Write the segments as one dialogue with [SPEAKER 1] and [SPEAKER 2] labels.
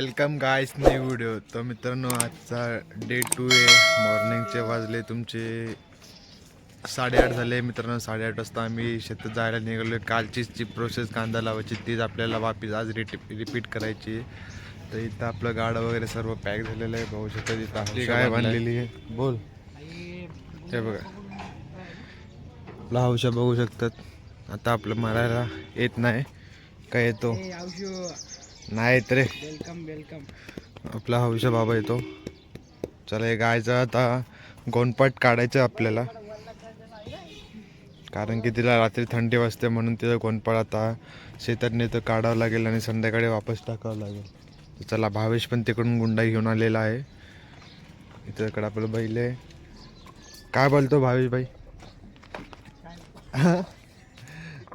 [SPEAKER 1] Welcome guys new video तर मित्रांनो आजचा डे टू आहे. मॉर्निंगचे वाजले तुमचे. साडेआठ झाले मित्रांनो साडेआठ वाजता आम्ही शेतात जायला निघालो कालचीच जी प्रोसेस कांदा लावायची तीच आपल्याला वापिस आज रिटी रिपीट करायची. तर इथं आपलं गाडं वगैरे सर्व पॅक झालेलं आहे. बघू शकता इथं आपली गाय बांधलेली आहे. बोल. हे बघा. आपला हौशा बघू शकतात. आता आपलं मारायला येत नाही. काय येतो? नाही येत रे
[SPEAKER 2] वेलकम वेलकम.
[SPEAKER 1] आपला हौशा बाबा येतो. चला हे गायचं आता गोंडपाट काढायचं आपल्याला. कारण की तिला रात्री थंडी वाजते म्हणून तिला गोंडपाट आता शेतात नेतं काढावं लागेल आणि संध्याकाळी वापस टाकावं लागेल. तर चला भावेश पण तिकडून गुंडा घेऊन आलेला आहे. इथं आपलं बैल आहे. काय बोलतो भावेश भाई?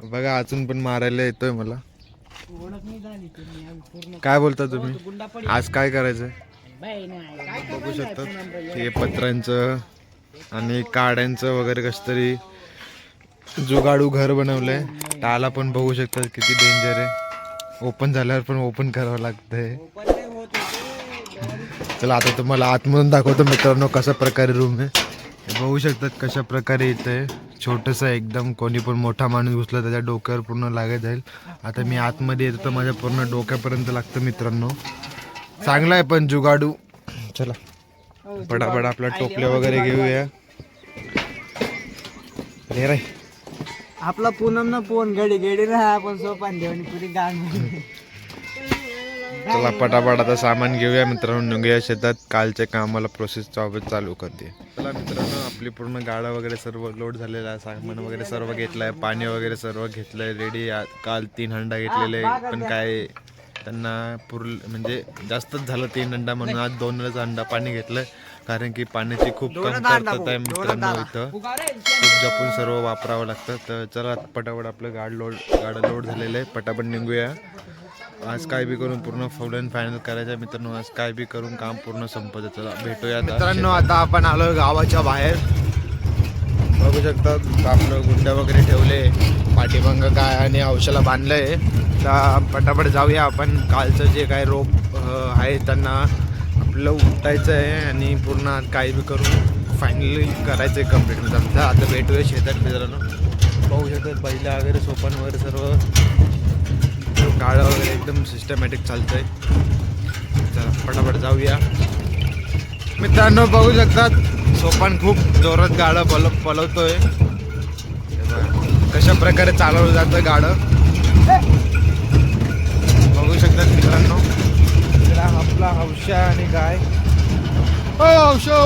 [SPEAKER 1] बघा अजून पण मारायला येतोय मला.
[SPEAKER 2] ओळख नाही झाली तुम्ही आम्ही पूर्ण
[SPEAKER 1] काय बोलता तुम्ही? आज काय
[SPEAKER 2] बाई नाही
[SPEAKER 1] बघू शकतात. हे पत्रांचं आणि काड्यांचं वगैरे कसं तरी जुगाडू घर बनवलंय. टाला पण बघू शकतात किती डेंजर आहे. ओपन झाल्यावर पण ओपन करावं लागतंय. चला आता तुम्हाला आतमधून दाखवतो मित्रांनो कशा प्रकारे रूम आहे. बघू शकतात कशा प्रकारे इथं आहे. छोटंसं एकदम कोणी पण मोठा माणूस घुसला त्याच्या डोक्यावर पूर्ण लागत जाईल. आता मी आतमध्ये येतो तर माझ्या पूर्ण डोक्यापर्यंत लागतं मित्रांनो. चांगला आहे पण जुगाडू. चला. पटापट आपला टोपले वगैरे घेऊया. रे रे.
[SPEAKER 2] आपला पूनम ना पोन गडी गडी राहा आपण सोपान देऊन पुरी गाण
[SPEAKER 1] चला पटापट आता सामान घेऊया. मित्रांनो निघूया शेतात कालच्या कामाला प्रोसेस चालू करते. चला मित्रांनो आपली पूर्ण गाडा वगैरे सर्व लोड झालेला आहे. सामान वगैरे सर्व घेतलंय. पाणी वगैरे सर्व घेतलंय. रेडी काल तीन हंडा घेतलेले पण काय त्यांना पुर म्हणजे जास्तच झालं तीन हंडा म्हणून. आज दोनच हंडा पाणी घेतलंय. कारण की पाण्याची खूप कमतरता आहे मित्रांनो इथं. खूप जपून सर्व वापरावं लागतं. तर चला पटापट आपलं गाड लोड गाडं लोड झालेलं आहे. पटापट निघूया. आज काय बी करून पूर्ण फुल अँड फायनल करायचं आहे मित्रांनो. आज काय बी करून काम पूर्ण संपत चला भेटूया मित्रांनो आता आपण आलो गावाच्या बाहेर. बघू शकता आपलं गुंड्या वगैरे ठेवले. पाठीभंग काय आणि औषधाला बांधलंय. तर पटापट जाऊया आपण. कालचं जे काय रोप आहे त्यांना आपलं उठायचं आहे आणि पूर्ण काय बी करून फायनली करायचं आहे कंप्लीट मित्रांनो आता भेटूया शेतात मित्रांनो. बघू शकतात बैला वगैरे सोपान वगैरे सर्व. गाडं वगैरे एकदम सिस्टमॅटिक चालतं आहे चला पटापट जाऊया. मित्रांनो बघू शकतात सोपान खूप जोरात गाडं पल पलवतोय. आहे कशा प्रकारे चालवलं जातं गाडं बघू शकतात मित्रांनो. आपला हौशा आणि गाय. हो हौशो!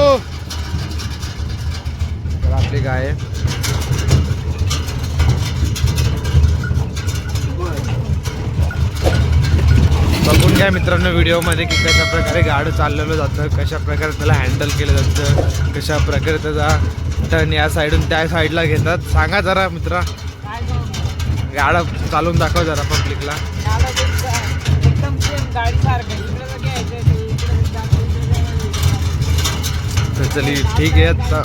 [SPEAKER 1] आपली गाय बघून घ्या मित्रांनो व्हिडिओमध्ये की कशा प्रकारे गाडं चाललेलं जातं कशा प्रकारे त्याला हँडल केलं जातं कशा प्रकारे त्याचा टर्न या साईडून त्या साईडला घेतात. सांगा जरा मित्रा. गाडं चालून दाखव जरा पब्लिकला तर चली ठीक आहे आता.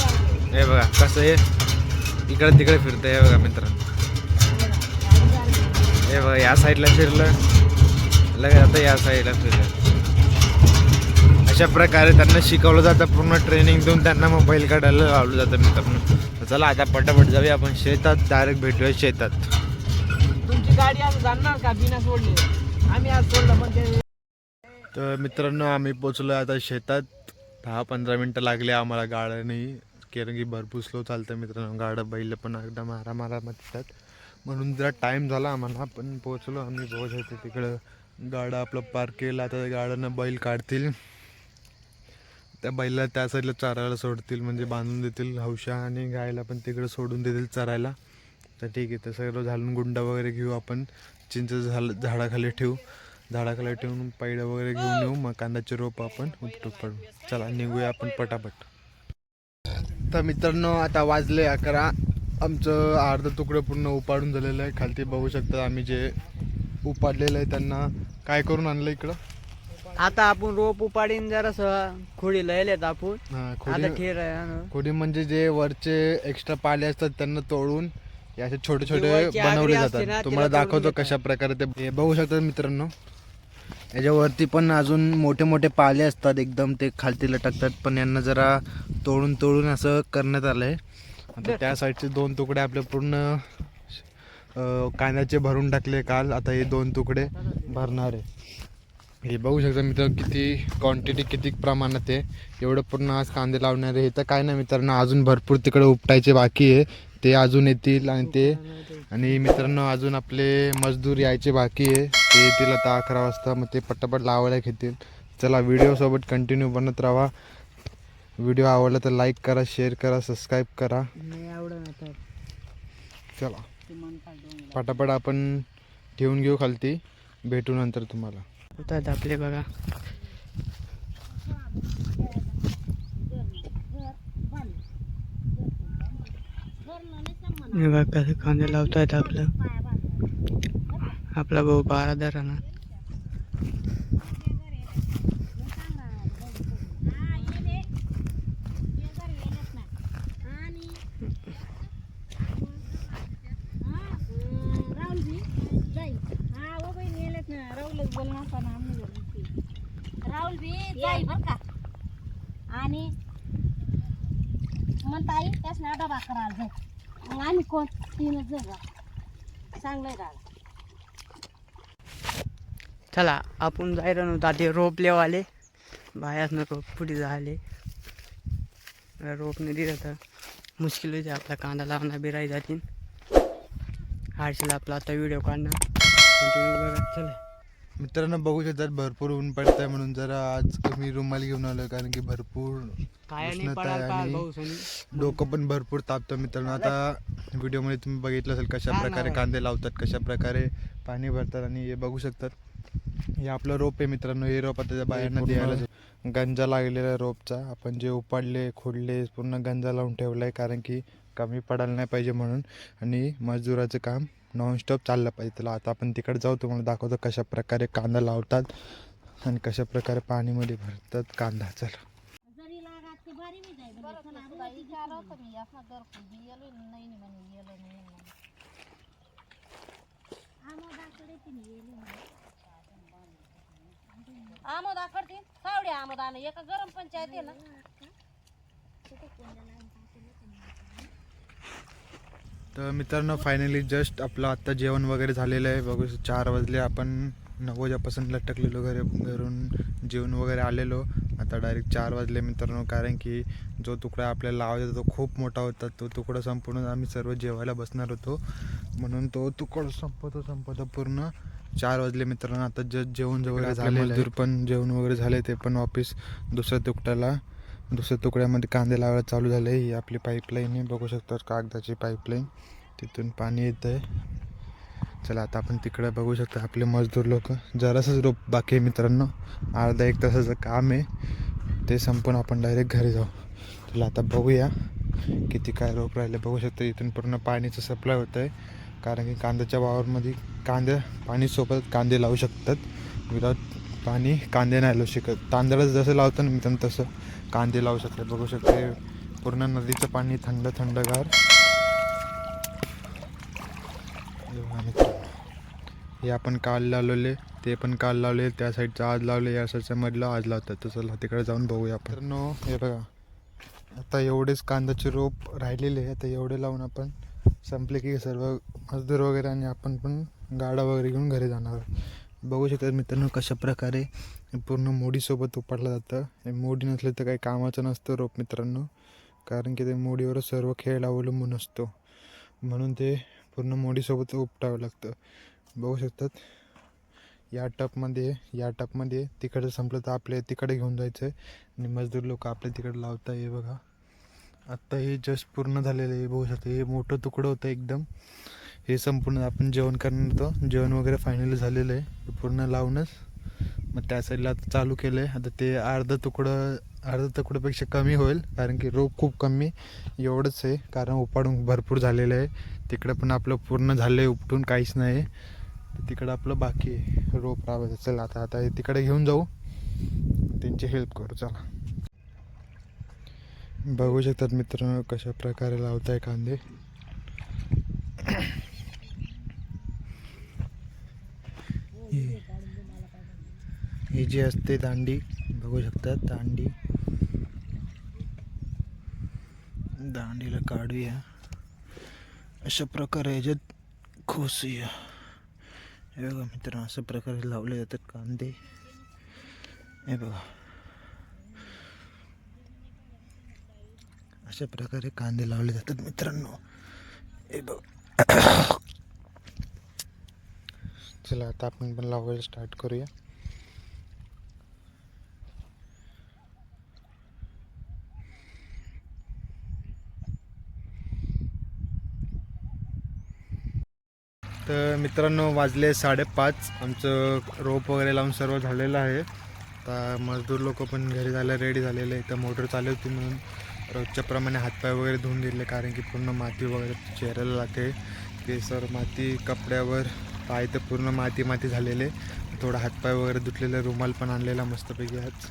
[SPEAKER 1] हे बघा कसं आहे? इकडे तिकडे फिरतं हे बघा मित्र हे बघा या साईडला फिरलं. लगेच आता या साईडला फिरलं अशा प्रकारे त्यांना शिकवलं जातं पूर्ण ट्रेनिंग देऊन त्यांना मोबाईल काढायला लावलं जातं मित्रांनो. तर चला आता पटापट जाऊया आपण. शेतात डायरेक्ट भेटूया शेतात.
[SPEAKER 2] तुमची गाडी आज जाणार का? बिना सोडली. आम्ही आज सोडलं पण ते
[SPEAKER 1] तर मित्रांनो आम्ही पोचलो आता शेतात. दहा पंधरा मिनटं लागले आम्हाला गाड्याने. कारण की भरपूर स्लो चालतं मित्रांनो. गाडं बैल पण एकदम मारा मारा म्हणतात म्हणून जरा टाईम झाला आम्हाला पण पोचलो. आम्ही पोहोचायचं तिकडं. गाडं आपलं पार्क केलं आता गाड्यानं बैल काढतील. त्या बैला त्या साईडला चरायला सोडतील म्हणजे बांधून देतील हौशा आणि गायला पण तिकडं सोडून देतील चरायला. तर ठीक आहे तर सगळं झालून गुंडा वगैरे घेऊ आपण. चिंच झाल झाडाखाली ठेवू. झाडाखाली ठेवून पैडं वगैरे घेऊन येऊ मग कांद्याचे रोप आपण उपटूक पडू. चला निघूया आपण पटापट. तर मित्रांनो आता वाजले अकरा. आमचं अर्धा तुकडं पूर्ण उपाडून झालेलं आहे. खालती बघू शकता आम्ही जे उपाडलेलं आहे त्यांना. काय करून आणलं इकडं?
[SPEAKER 2] आता आपण रोप उपाडीन जरा खोडी लयलेत आपण.
[SPEAKER 1] हा,
[SPEAKER 2] आता
[SPEAKER 1] खोडी
[SPEAKER 2] ठेर आहे ना.
[SPEAKER 1] खोडी म्हणजे जे वरचे एक्स्ट्रा पाले असतात त्यांना तोडून हे असे छोटे छोटे
[SPEAKER 2] वरची आगरी
[SPEAKER 1] बनवले
[SPEAKER 2] असते ना,
[SPEAKER 1] जातात
[SPEAKER 2] तिला
[SPEAKER 1] तुम्हाला
[SPEAKER 2] तोडून
[SPEAKER 1] दाखवतो. कशा प्रकारे ते हे बघू शकतात मित्रांनो. याच्यावरती पण अजून मोठे मोठे पाले असतात एकदम ते खालती लटकतात पण यांना जरा तोडून तोडून असं करण्यात आलं आहे आता त्या साईडचे दोन तुकडे आपले पूर्ण कांद्याचे भरून टाकले काल. आता हे दोन तुकडे भरणार आहे. हे बघू शकता मित्र किती क्वांटिटी किती प्रमाणात आहे. एवढं पूर्ण आज कांदे लावणार आहे हे तर काय नाही मित्रांनो अजून भरपूर तिकडे उपटायचे बाकी आहे. ते अजून येतील आणि ते आणि मित्रांनो अजून आपले मजदूर यायचे बाकी आहे. ते येतील आता अकरा वाजता मग ते पटापट लावायला घेतील. चला व्हिडिओसोबत कंटिन्यू बनत राहा. व्हिडिओ आवडला तर लाईक करा शेअर करा सबस्क्राईब करा. चला. पटापट आपण ठेवून घेऊ खालती. भेटू नंतर तुम्हाला.
[SPEAKER 2] होतात आपले बघा. हे बघा कसं कांदे लावतायत आपलं. आपला भाऊ बारा ना
[SPEAKER 3] राहुल बी जाई बर का. आणि म्हणताई त्याच ना डबा करायला जाऊ मग आम्ही कोण? तीनच जण राहू. चांगलं राहिलं
[SPEAKER 2] चला आपण जायला नव्हतं ते रोप लेवाले. बायासनं रोप पुढे झाले रोप नाही दिलं तर मुश्किल होते आपला कांदा लावणार बिराई जातील. हाडशील आपला आता व्हिडिओ काढणार बघा चला.
[SPEAKER 1] मित्रांनो बघू शकतात भरपूर ऊन पडतंय म्हणून जरा आज मी रुमाल घेऊन आलो कारण की भरपूर उष्णता आहे आणि डोकं पण भरपूर तापतं मित्रांनो. आता व्हिडिओमध्ये तुम्ही बघितलं असेल कशा प्रकारे. कांदे लावतात कशा प्रकारे पाणी भरतात आणि हे बघू शकतात. हे आपलं रोप आहे मित्रांनो हे रोप आता त्या बाहेरनं द्यायला गंजा लागलेला रोपचा. आपण जे उपाडले खोडले पूर्ण गंजा लावून ठेवला आहे कारण की कमी पडायला नाही पाहिजे म्हणून आणि मजदुराचं काम नॉनस्टॉप चाललं पाहिजे. त्याला आता आपण तिकडे जाऊ तुम्हाला दाखवतो कशा प्रकारे कांदा लावतात आणि कशा प्रकारे पाणीमध्ये भरतात कांदा. चला.
[SPEAKER 3] जरी लागात ते बारी मी जाईल विचारो तुम्ही. असं घर खुदी येलो नाही म्हणे येलो नाही आमोदाकडे तिने येली आमोदाकडे सावडे आमोदानं एका गरम पंचायत आहे ना.
[SPEAKER 1] तर मित्रांनो फायनली जस्ट आपलं आत्ता जेवण वगैरे झालेलं आहे. बघू चार वाजले आपण नऊ वाजेपासून लटकलेलो घरी घरून जेवण वगैरे आलेलो. आता डायरेक्ट चार वाजले मित्रांनो कारण की जो तुकडा आपल्याला लावायचा तो खूप मोठा होता. तो तुकडा संपूर्ण आम्ही सर्व जेवायला बसणार होतो. म्हणून तो तुकडा संपतो संपतो पूर्ण. चार वाजले मित्रांनो आता जस्ट जेवण वगैरे झाले पण जेवण वगैरे झाले ते पण वापिस दुसऱ्या तुकड्याला. दुसऱ्या तुकड्यामध्ये कांदे लावायला चालू झाले. ही आपली पाईपलाईन आहे. बघू शकतात कागदाची पाईपलाईन तिथून पाणी येतं आहे चला आता आपण तिकडे बघू शकतो आपले मजदूर लोक. जरासंच रोप बाकी आहे मित्रांनो. अर्धा एक तासाचं काम आहे. ते संपून आपण डायरेक्ट घरी जाऊ. चला आता बघूया किती काय रोप राहिले. बघू शकतो इथून पूर्ण पाणीचं सप्लाय होतं आहे कारण की कांद्याच्या वावरमध्ये कांद्या पाणीसोबत कांदे लावू शकतात. विदाउट पाणी कांदे नाही लावू शकत. तांदळाचं जसं लावतं ना मित्रांनो तसं. कांदे लावू शकतात बघू शकते. पूर्ण नदीचं पाणी थंड थंडगार. हे हे आपण काल लावलेले ते पण काल लावले त्या साईडचं आज लावले या साईडच्या मधलं आज लावतात. तर चला तिकडे जाऊन बघूया आपण. हे बघा. आता एवढेच कांद्याचे रोप राहिलेले आहे आता एवढे लावून आपण संपले की सर्व मजदूर वगैरे आणि आपण पण गाडा वगैरे घेऊन घरी जाणार बघू शकतात मित्रांनो कशा प्रकारे पूर्ण मोडीसोबत उपाडलं जातं. हे मोडी नसलं तर काही कामाचं नसतं रोप मित्रांनो. कारण की ते मोडीवरच सर्व खेळ अवलंबून असतो. म्हणून ते पूर्ण मोडीसोबत उपटावं लागतं. बघू शकतात. या टपमध्ये या टपमध्ये तिकडं संपलं तर आपल्या तिकडे घेऊन जायचं आहे. आणि मजदूर लोक आपल्या तिकडे लावता हे बघा. आत्ता हे जस्ट पूर्ण झालेलं आहे. बघू शकता हे मोठं तुकडं होतं एकदम. हे संपूर्ण आपण जेवण करणार होतो. जेवण वगैरे फायनली झालेलं आहे. पूर्ण लावूनच मग त्या साईडला आता चालू केलं आहे आता ते अर्धं तुकडं अर्धं तुकड्यापेक्षा कमी होईल कारण की रोप खूप कमी एवढंच आहे कारण उपाडून भरपूर झालेलं आहे. तिकडं पण आपलं पूर्ण झालं आहे उपटून काहीच नाही. तर तिकडं आपलं बाकी आहे रोप लावायचं चला आता आता तिकडे घेऊन जाऊ. त्यांची हेल्प करू चला. बघू शकतात मित्र कशा प्रकारे लावताय कांदे. ही जी असते दांडी बघू शकता दांडी. दांडीला काढूया. अशा प्रकारे याच्यात खोसूया. हे बघा मित्र अशा प्रकारे लावले जातात कांदे. हे बघा. अशा प्रकारे कांदे लावले जातात मित्रांनो. हे बघ. चला आता आपण पण लावायला स्टार्ट करूया तर मित्रांनो वाजले साडेपाच. आमचं रोप वगैरे लावून सर्व झालेलं आहे. आता मजदूर लोक पण घरी जायला रेडी झालेले. आहे तर मोटर चालू होती म्हणून रोजच्याप्रमाणे हातपाय वगैरे धुवून दिले कारण की पूर्ण माती वगैरे चेहऱ्याला लागते. केसर माती कपड्यावर पाय तर पूर्ण माती माती झालेले. थोडा हातपाय वगैरे धुतलेले रुमाल पण आणलेला मस्तपैकी आज.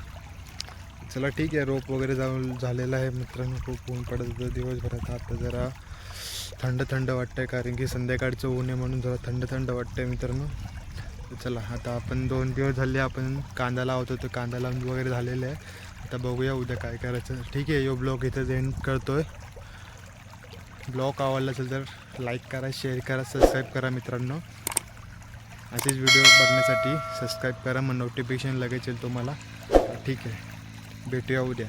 [SPEAKER 1] चला ठीक आहे रोप वगैरे जाऊन झालेलं आहे मित्रांनो खूप ऊन पडत होतं दिवसभरात. आता जरा थंड थंड वाटतंय कारण की संध्याकाळचं ऊन आहे म्हणून जरा थंड थंड वाटतंय मित्रांनो. चला आता आपण दोन दिवस झाले आपण कांदा लावत होतो कांदा लावून वगैरे झालेलं आहे. आता बघूया उद्या काय करायचं. ठीक आहे यो ब्लॉग इथं एंड करतोय. ब्लॉग आवडला असेल तर लाईक करा शेअर करा सबस्क्राईब करा मित्रांनो. असेच व्हिडिओ बघण्यासाठी सबस्क्राईब करा मग नोटिफिकेशन लगेच येईल तुम्हाला. ठीक आहे भेटूया उद्या.